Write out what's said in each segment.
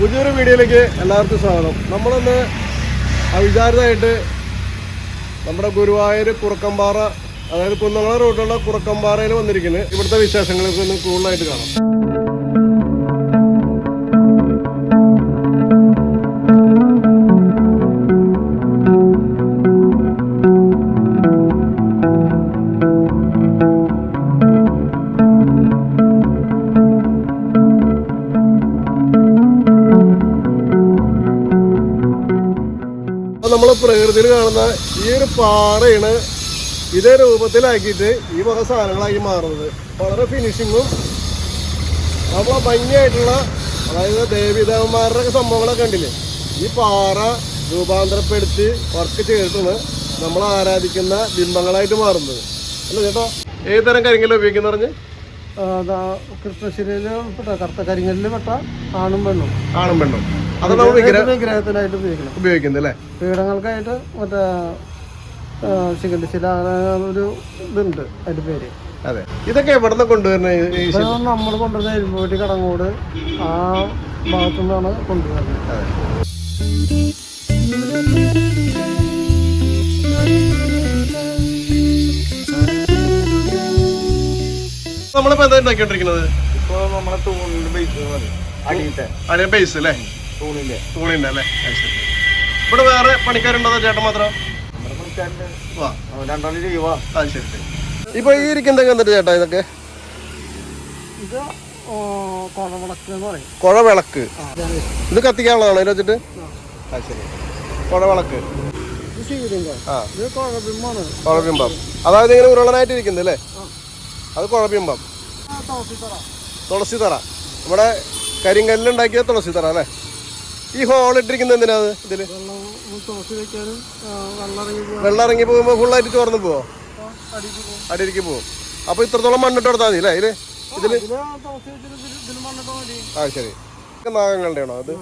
പുതിയൊരു വീഡിയോയിലേക്ക് എല്ലാവർക്കും സ്വാഗതം. നമ്മളൊന്ന് അവിചാരിതമായിട്ട് നമ്മുടെ ഗുരുവായൂർ കുറുക്കമ്പാറ അതായത് കുന്നംകുളം റൂട്ടിലുള്ള കുറുക്കമ്പാറയിൽ വന്നിരിക്കുന്നത് ഇവിടുത്തെ വിശേഷങ്ങളൊക്കെ ഒന്ന് കൂടുതലായിട്ട് കാണാം. അപ്പോൾ നമ്മൾ പ്രകൃതിയിൽ കാണുന്ന ഈ ഒരു പാറയാണ് ഇതേ രൂപത്തിലാക്കിയിട്ട് ഈ വക സാധനങ്ങളാക്കി മാറുന്നത്. വളരെ ഫിനിഷിങ്ങും നമ്മളെ ഭംഗിയായിട്ടുള്ള അതായത് ദേവീദേവന്മാരുടെ ഒക്കെ സംഭവങ്ങളൊക്കെ കണ്ടില്ലേ? ഈ പാറ രൂപാന്തരപ്പെടുത്തി വർക്ക് ചെയ്തിട്ടാണ് നമ്മൾ ആരാധിക്കുന്ന ബിംബങ്ങളായിട്ട് മാറുന്നത്. അല്ല ചേട്ടാ? ഏത് തരം കരിങ്കല്ല് ഉപയോഗിക്കുന്ന പറഞ്ഞ്? കൃഷ്ണശ്ശേരിയിൽ പെട്ട കറുത്ത കരിങ്കല്ലിൽ പെട്ട ആണും പെണ്ണും. ആണും പെണ്ണും. അതാണ് നമ്മൾ വിഗ്രഹത്തിനായിട്ട് ഉപയോഗിക്കുന്നത്. അല്ലേ? പീഠങ്ങൾക്കായിട്ട് മറ്റേ ചികിത്സയിൽ ഒരു ഇതുണ്ട് അതിന്റെ പേര്. അതെ. ഇതൊക്കെ എവിടെ കൊണ്ടുവരുന്ന കൊണ്ടുവരുന്നത് നമ്മൾ കൊണ്ടുവരുന്ന എരുമ്പോട്ടി കടങ്ങോട് ആ ഭാഗത്തു നിന്നാണ് കൊണ്ടുവരുന്നത്. അതെ. നമ്മളിപ്പോ എന്താ ഉണ്ടാക്കിക്കൊണ്ടിരിക്കുന്നത്? ഇപ്പൊ നമ്മളെ തൂണിന്റെ ബേസ് അടിയത്തെ അടിയ ബേസ് അല്ലേ? തൂണിന്റെ. തൂണിന്റെ അല്ലേ? ഇവിടെ വേറെ പണിക്കാരുണ്ടോ ചേട്ടൻ മാത്രം? വാ. രണ്ടാം ലീവാ അത് ശരി ശരി. ഇപ്പൊ ഈ ഇരിക്കുന്നതൊക്കെ എന്നിട്ട് ചേട്ടാ ഇതൊക്കെ? ഇത് കുഴവിളക്ക് എന്ന് പറയും. കുഴ വിളക്ക്. ഇത്. കത്തിക്കാനുള്ളതാണോ ഇതിൽ വെച്ചിട്ട്? കൊഴവിളക്ക് ശരി. കുഴ വിളക്ക്. ഇത് ശിവലിംഗം ആ. ഇത് കുഴബിംബമാണ് കുഴബിംബം അതായത് ഇങ്ങനെ ഉരുളനായിട്ട് ഇരിക്കുന്നത് അല്ലേ? അത് കുഴബിംബം തോട്ടിത്തറ തുളസി തറ നമ്മുടെ കരിങ്കല്ലുണ്ടാക്കിയ തുളസി തറ അല്ലേ? ഈ ഹോൾ ഇട്ടിരിക്കുന്നത് എന്തിനാ ഇതിൽ? വെള്ളം ഇറങ്ങി പോകുമ്പോ ഫുള്ളായിട്ട് ചോർന്ന് പോവോ? അടിയിരിക്കും പോവും. അപ്പൊ ഇത്രത്തോളം മണ്ണിട്ട് കൊടുത്താൽ മതി അല്ലേ ഇതിൽ? ഇതിൽ? ആ ശരി. നാഗങ്ങളുടെ ആണോ അത്?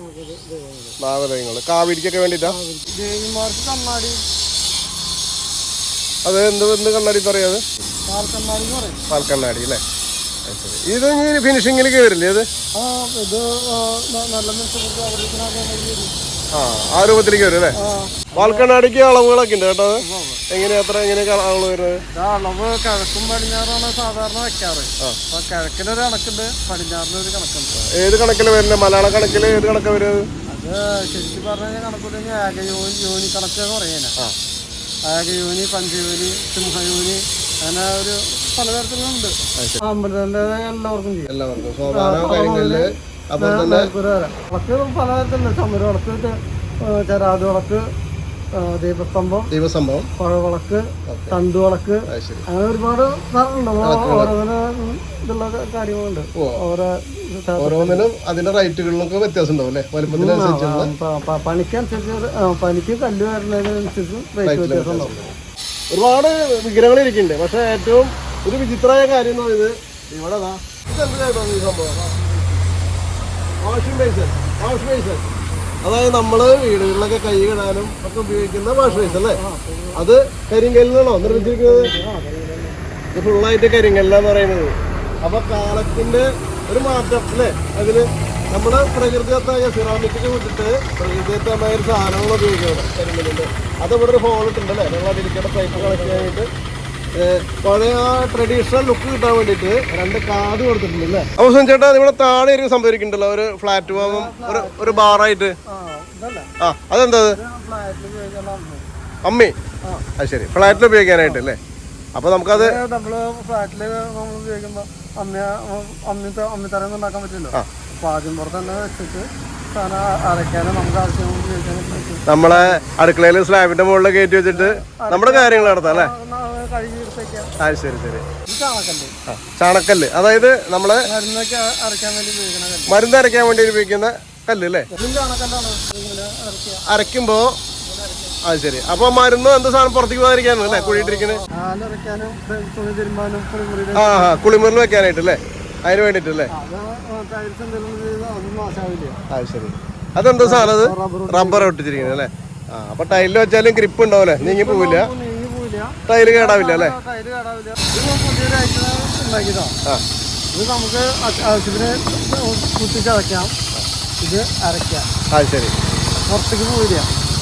നാഗദൈവങ്ങൾ കാവിടിക്കൊക്കെ വേണ്ടിട്ടാ? അത് എന്ത് എന്ത് കണ്ണാടി പറയാ അത്? പാൽക്കണ്ണാടി അല്ലേ? ഇത് ഇനി ഫിനിഷിങ്ങിലേക്ക് കയറില്ലേ അത്? ആ ഇത് ആ, നല്ല രൂപത്തിലേക്ക് വരും അല്ലേ? ആ. പാൽക്കണ്ണാടിക്ക് അളവുകളൊക്കെ ഉണ്ട് കേട്ടോ എങ്ങനെയാ അത്ര എങ്ങനെയൊക്കെ അളവ് വരുന്നത്? അളവ് കിഴക്കും പടിഞ്ഞാറാണ് സാധാരണ വെക്കാറ്. അപ്പൊ കിഴക്കിനൊരു കണക്കുണ്ട് പടിഞ്ഞാറിന് ഒരു കണക്കുണ്ട്. ഏത് കണക്കിൽ വരുന്നത് മലയാള കണക്കിൽ ഏത് കണക്ക് വരുന്നത് അത്? ശരിക്കും പറഞ്ഞാൽ കണക്കുണ്ടെങ്കിൽ കണക്കൂട്ടി ഏകയോനി യോനി കണക്ക് എന്ന് പറയുന്നത്. ആ. ഏകയോനി പഞ്ചയോനി സിംഹയോനി അങ്ങനെ ഒരു പലതരത്തിലുണ്ട്. എല്ലാവർക്കും ചെയ്യും. എല്ലാവർക്കും. സോപാന തന്നെ വിളക്ക് പലതരത്തിലുണ്ട്. ചമര വിളക്ക് ചരാത് വിളക്ക് ദീപസ്തംഭം ദൈവസംഭവം പഴവിളക്ക് തണ്ടുവിളക്ക് അങ്ങനെ ഒരുപാട് ഓരോന്നിന് ഇതുള്ള കാര്യങ്ങളുണ്ട്. ഓരോ ഓരോന്നിനും അതിന്റെ റേറ്റുകളിലൊക്കെ വ്യത്യാസം ഉണ്ടാവും അല്ലേ വലുപ്പത്തിനനുസരിച്ചുള്ള പ- പ- പണിക്കനുസരിച്ച് പണിക്ക് കല്ല് വരുന്നതിനനുസരിച്ച് റേറ്റ് വ്യത്യാസം ഉണ്ടാവും ഒരുപാട് വിഗ്രഹങ്ങൾ ഇരിക്കുന്നുണ്ട് പക്ഷെ ഏറ്റവും ഒരു വിചിത്രമായ കാര്യം എന്ന് പറയുന്നത് ഇവിടെ അതായത് നമ്മൾ വീടുകളിലൊക്കെ കൈ കിടാനും ഒക്കെ ഉപയോഗിക്കുന്ന വാഷ് അല്ലേ? അത് കരിങ്കല്ലിനാണോ നിർമ്മിച്ചിരിക്കുന്നത്? ഇത് ഫുള്ളായിട്ട് കരിങ്കല്ലാന്ന് പറയുന്നത്. അപ്പൊ കാലത്തിന്റെ ഒരു മാറ്റം അല്ലേ? അതിൽ നമ്മുടെ പ്രകൃതിദത്തായ സിറാമിക്കിന് വിട്ടിട്ട് പ്രകൃതിദത്തമായ ഒരു സാധനങ്ങൾ ഉപയോഗിക്കുന്നത് കരിങ്കല്ലിന്റെ. അത് ഇവിടെ ഒരു ഹോൾ ഇട്ടുണ്ട് നിങ്ങൾ അതിരിക്കേണ്ട പൈപ്പ് കണക്ട് ചെയ്യാനായിട്ട് പഴയ ആ ട്രഡീഷണൽ ലുക്ക് കിട്ടാൻ വേണ്ടിയിട്ട് രണ്ട് കാത് കൊടുത്തിട്ടുണ്ട് അല്ലേ? അവസാനം ചേട്ടാ ഇവിടെ താഴെ ഒരു സംഭവിക്കുന്നുണ്ടല്ലോ ഒരു ഫ്ലാറ്റ് ഭാഗം ഒരു ഒരു ബാറായിട്ട്. ആ അതെന്താ അമ്മി. അത് ശരി ഫ്ലാറ്റിൽ ഉപയോഗിക്കാനായിട്ട് അല്ലേ? അപ്പൊ നമുക്കത് നമ്മൾ ഫ്ലാറ്റിൽ നമ്മൾ ഉപയോഗിക്കുമ്പോ അമ്മ അമ്മി അമ്മിത്തറയൊന്നും ഉണ്ടാക്കാൻ പറ്റില്ല. അപ്പൊ ആദ്യം പുറത്ത് തന്നെ വെച്ചിട്ട് നമ്മളെ അടുക്കളയിൽ സ്ലാബിന്റെ മുകളിൽ കയറ്റി വെച്ചിട്ട് നമ്മുടെ കാര്യങ്ങൾ നടത്താം അല്ലേ? ആ ശരി ശരി. ചാണക്കല്ലേ. അതായത് നമ്മളെ മരുന്ന് അരയ്ക്കാൻ വേണ്ടി ഉപയോഗിക്കുന്ന കല്ല് അല്ലേ? അരയ്ക്കുമ്പോ അത് ശരി. അപ്പൊ മരുന്ന് എന്ത് സാധനം പുറത്തേക്ക് പോകാതിരിക്കാനല്ലേ കുഴിയിട്ടിരിക്കുന്നത് ആ ആ കുളിമുറിൽ വെക്കാനായിട്ട് അല്ലേ? അതിന് വേണ്ടിട്ടല്ലേ അത് അത് ശരി. അതെന്താ സാധനം അത്? റബ്ബർ ഒട്ടിച്ചിരിക്കുന്നത് അല്ലേ? ആ അപ്പൊ ടൈലിൽ വെച്ചാലും ഗ്രിപ്പ് ഉണ്ടാവൂലേ നീങ്ങി പോവില്ല. ടൈൽ കേടാവില്ല അല്ലേ? ഇത് നമുക്ക് ആവശ്യത്തിന് ഇത് അരയ്ക്കുക ആ ശരി. പുറത്തേക്ക് പോവില്ല.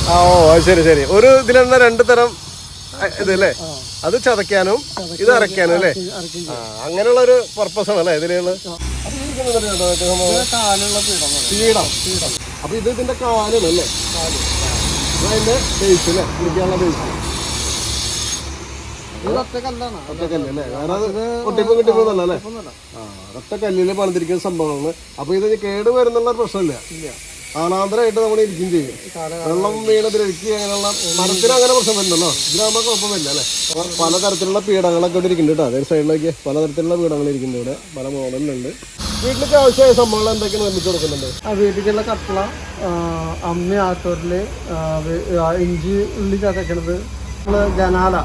ആ ഓ അത് ശരി ശരി. ഒരു ഇതിൽ രണ്ടു തരം ഇത് അല്ലേ അത് ചതയ്ക്കാനും ഇത് അരയ്ക്കാനും അല്ലേ? അങ്ങനെയുള്ള ഒരു പർപ്പസ് ആണ് അല്ലേ ഇതിലുള്ള? പീഠം. അപ്പൊ ഇത് ഇതിന്റെ കാലല്ലേ കാൽ. ഇത് അതിന്റെ ബേസ് അല്ലേ കുടിക്കാനുള്ള ബേസ് ഇത് ഒറ്റ കല്ലിൽ അല്ലേ? വേറെ അത് ഒട്ടിപ്പും കിട്ടിപ്പോന്നല്ല അല്ലേ? ഒന്നുമല്ല. ആ ഒറ്റ പണിതിരിക്കുന്ന സംഭവമാണ്. അപ്പൊ ഇത് കേട് വരുന്നുള്ള പ്രശ്നമില്ല. ആണാന്തരമായിട്ട് നമ്മൾ ഇരിക്കും ചെയ്യും. വെള്ളം വീണ് ദ്രവിക്കുക അങ്ങനെയുള്ള മരത്തിന് അങ്ങനെ പ്രശ്നം വരുന്നല്ലോ ഇതിനാകുമ്പോൾ കുഴപ്പമില്ല അല്ലേ? പലതരത്തിലുള്ള പീഠങ്ങളൊക്കെ ഇവിടെ ഇരിക്കുന്നുണ്ട് കേട്ടോ. അതേ സൈഡിലേക്ക് പലതരത്തിലുള്ള പീഠങ്ങൾ ഇരിക്കുന്നുണ്ട് ഇവിടെ. പല മോഡലിലുണ്ട്. വീട്ടിലേക്ക് ആവശ്യമായ സംഭവങ്ങൾ എന്തൊക്കെയാണ് നിർമ്മിച്ചു കൊടുക്കുന്നുണ്ട്? ആ വീട്ടിലേക്കുള്ള കപ്പള അമ്മ ആട്ടൂരിൽ ആ, വെ- ആ, ഇഞ്ചി ഉള്ളി ചതക്കണത് ജനാല.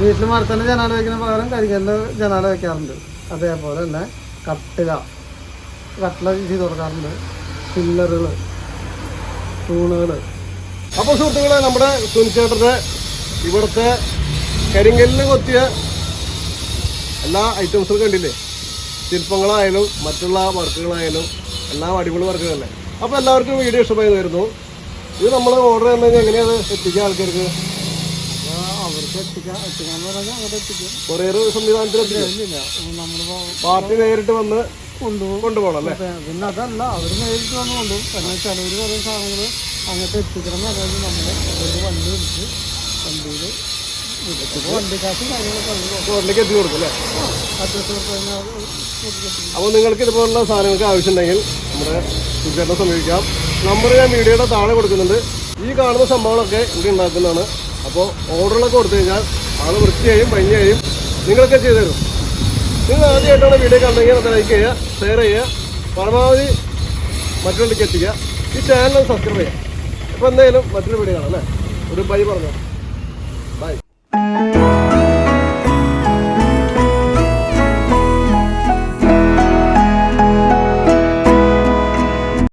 വീട്ടിൽ മരത്തന്നെ ജനാല വെക്കുന്ന പകരം കരികല്ല് ജനാല വെക്കാറുണ്ട്. അതേപോലെ തന്നെ കട്ടില. കട്ടില ചെയ്ത് കൊടുക്കാറുണ്ട് പില്ലറുകൾ തൂണുകൾ അപ്പോൾ സുഹൃത്തുക്കളെ നമ്മുടെ തുണിച്ചേട്ടന്റെ ഇവിടുത്തെ കരിങ്കല്ലിന് കൊത്തിയ എല്ലാ ഐറ്റംസും കണ്ടില്ലേ? ശില്പങ്ങളായാലും മറ്റുള്ള വർക്കുകളായാലും എല്ലാം അടിപൊളി വർക്കുകളല്ലേ അപ്പോൾ എല്ലാവർക്കും വീഡിയോ ഇഷ്ടമായി വരുന്നു ഇത് നമ്മൾ ഓർഡർ ചെയ്യുന്നത് എങ്ങനെയാണ് എത്തിക്കുക ആൾക്കാർക്ക്? കൊറിയർ സംവിധാനത്തിൽ പാർട്ടി നേരിട്ട് വന്ന് കൊണ്ടുപോകണം അല്ലേ? പിന്നെ അതല്ല അവർ നേരിട്ട് വന്ന് കൊണ്ടുപോകും കാരണം ചിലവർ പറയുന്ന സാധനങ്ങൾ അങ്ങോട്ട് എത്തിക്കണം എന്ന് പറയുന്നത് നമ്മൾ ഒരു വണ്ടി വിളിച്ച് വണ്ടിയിൽ അപ്പോൾ നിങ്ങൾക്ക് ഇതുപോലുള്ള സാധനങ്ങൾക്ക് ആവശ്യമുണ്ടെങ്കിൽ നമ്മുടെ സുചേട്ടനെ സമീപിക്കാം. നമ്പർ ഞാൻ വീഡിയോയുടെ താഴെ കൊടുക്കുന്നുണ്ട്. ഈ കാണുന്ന സംഭവങ്ങളൊക്കെ ഇവിടെ ഉണ്ടാക്കുന്നതാണ്. അപ്പോൾ ഓർഡറുകളൊക്കെ കൊടുത്തു കഴിഞ്ഞാൽ ആൾ വൃത്തിയായും ഭംഗിയായും നിങ്ങളൊക്കെ ചെയ്തു തരും. നിങ്ങൾ ആദ്യമായിട്ടാണ് വീഡിയോ കണ്ടെങ്കിൽ അത് ലൈക്ക് ചെയ്യുക ഷെയർ ചെയ്യുക പരമാവധി മറ്റുള്ളവർക്ക് എത്തിക്കുക. ഈ ചാനൽ സബ്സ്ക്രൈബ് ചെയ്യുക. അപ്പോൾ എന്തായാലും മറ്റൊരു വീഡിയോ കാണാം അല്ലേ? ഒരു ബൈ പറഞ്ഞു?